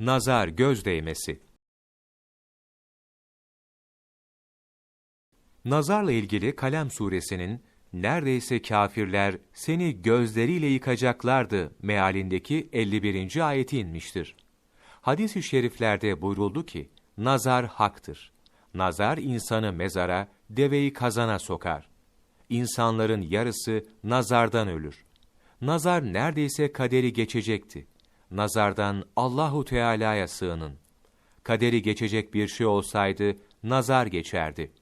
Nazar göz değmesi. Nazarla ilgili Kalem suresinin neredeyse kafirler seni gözleriyle yıkacaklardı mealindeki 51. ayeti inmiştir. Hadis-i şeriflerde buyruldu ki, nazar haktır. Nazar insanı mezara, deveyi kazana sokar. İnsanların yarısı nazardan ölür. Nazar neredeyse kaderi geçecekti. Nazardan Allahu Teala'ya sığının. Kaderi geçecek bir şey olsaydı nazar geçerdi.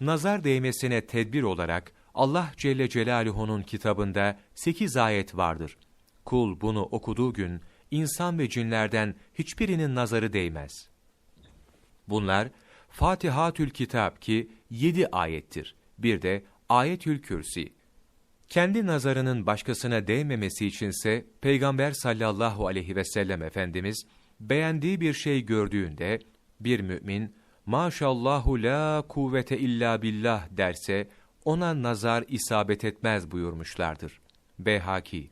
Nazar değmesine tedbir olarak Allah Celle Celaluhu'nun kitabında 8 ayet vardır. Kul bunu okuduğu gün insan ve cinlerden hiçbirinin nazarı değmez. Bunlar Fatihatül Kitap ki 7 ayettir. Bir de Ayetül Kürsi. Kendi nazarının başkasına değmemesi içinse Peygamber sallallahu aleyhi ve sellem Efendimiz beğendiği bir şey gördüğünde bir mümin maşallahu la kuvvete illa billah derse ona nazar isabet etmez buyurmuşlardır. Behaki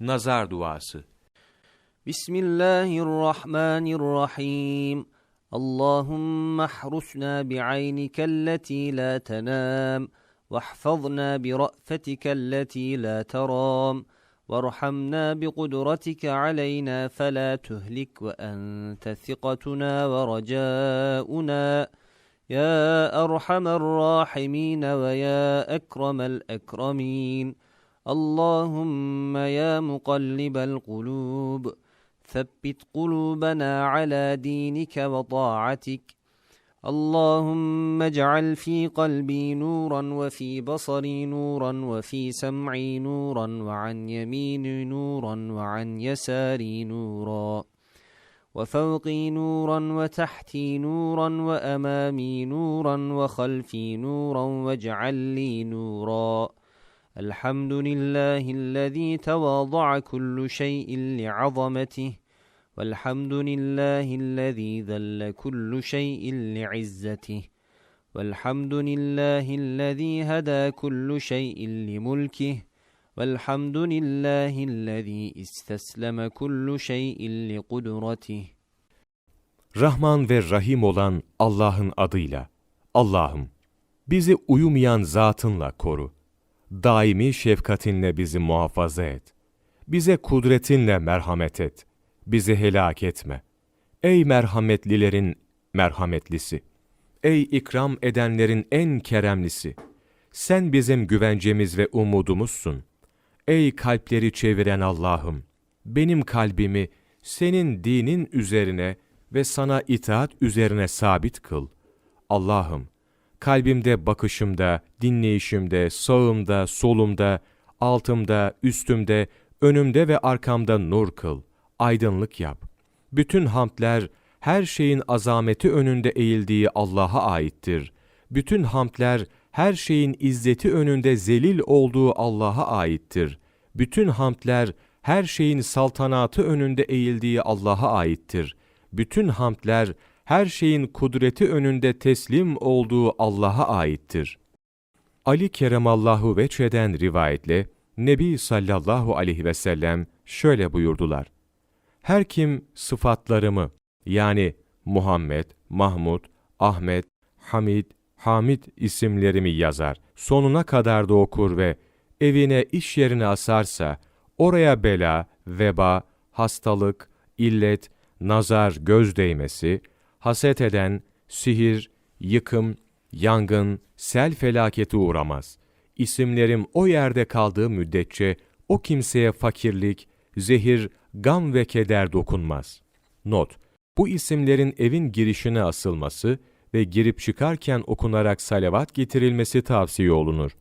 Nazar duası. Bismillahirrahmanirrahim. Allahümme hrusna bi'aynikel leti la tenam واحفظنا برأفتك التي لا ترام وارحمنا بقدرتك علينا فلا تهلك وأنت ثقتنا ورجاؤنا. يا أرحم الراحمين ويا أكرم الأكرمين. اللهم يا مقلب القلوب ثبت قلوبنا على دينك وطاعتك. اللهم اجعل في قلبي نورا وفي بصري نورا وفي سمعي نورا وعن يميني نورا وعن يساري نورا وفوقي نورا وتحتي نورا وأمامي نورا وخلفي نورا واجعل لي نورا الحمد لله الذي تواضع كل شيء لعظمته والحمد لله الذي ذل كل شيء لعزته والحمد لله الذي هدى كل شيء لملكه والحمد لله الذي استسلم كل شيء لقدرته Rahman ve Rahim olan Allah'ın adıyla. Allah'ım, bizi uyumayan zatınla koru. Daimi şefkatinle bizi muhafaza et. Bize kudretinle merhamet et. Bizi helak etme. Ey merhametlilerin merhametlisi. Ey ikram edenlerin en keremlisi. Sen bizim güvencemiz ve umudumuzsun. Ey kalpleri çeviren Allah'ım, benim kalbimi senin dinin üzerine ve sana itaat üzerine sabit kıl. Allah'ım, kalbimde, bakışımda, dinleyişimde, sağımda, solumda, altımda, üstümde, önümde ve arkamda nur kıl, aydınlık yap. Bütün hamdler, her şeyin azameti önünde eğildiği Allah'a aittir. Bütün hamdler, her şeyin izzeti önünde zelil olduğu Allah'a aittir. Bütün hamdler, her şeyin saltanatı önünde eğildiği Allah'a aittir. Bütün hamdler, her şeyin kudreti önünde teslim olduğu Allah'a aittir. Ali Keremallahu Veçheden rivayetle, Nebi sallallahu aleyhi ve sellem şöyle buyurdular. Her kim sıfatlarımı, yani Muhammed, Mahmud, Ahmet, Hamid, Hamid isimlerimi yazar, sonuna kadar da okur ve evine iş yerine asarsa, oraya bela, veba, hastalık, illet, nazar, göz değmesi, haset eden, sihir, yıkım, yangın, sel felaketi uğramaz. İsimlerim o yerde kaldığı müddetçe o kimseye fakirlik, zehir, gam ve keder dokunmaz. Not: Bu isimlerin evin girişine asılması ve girip çıkarken okunarak salavat getirilmesi tavsiye olunur.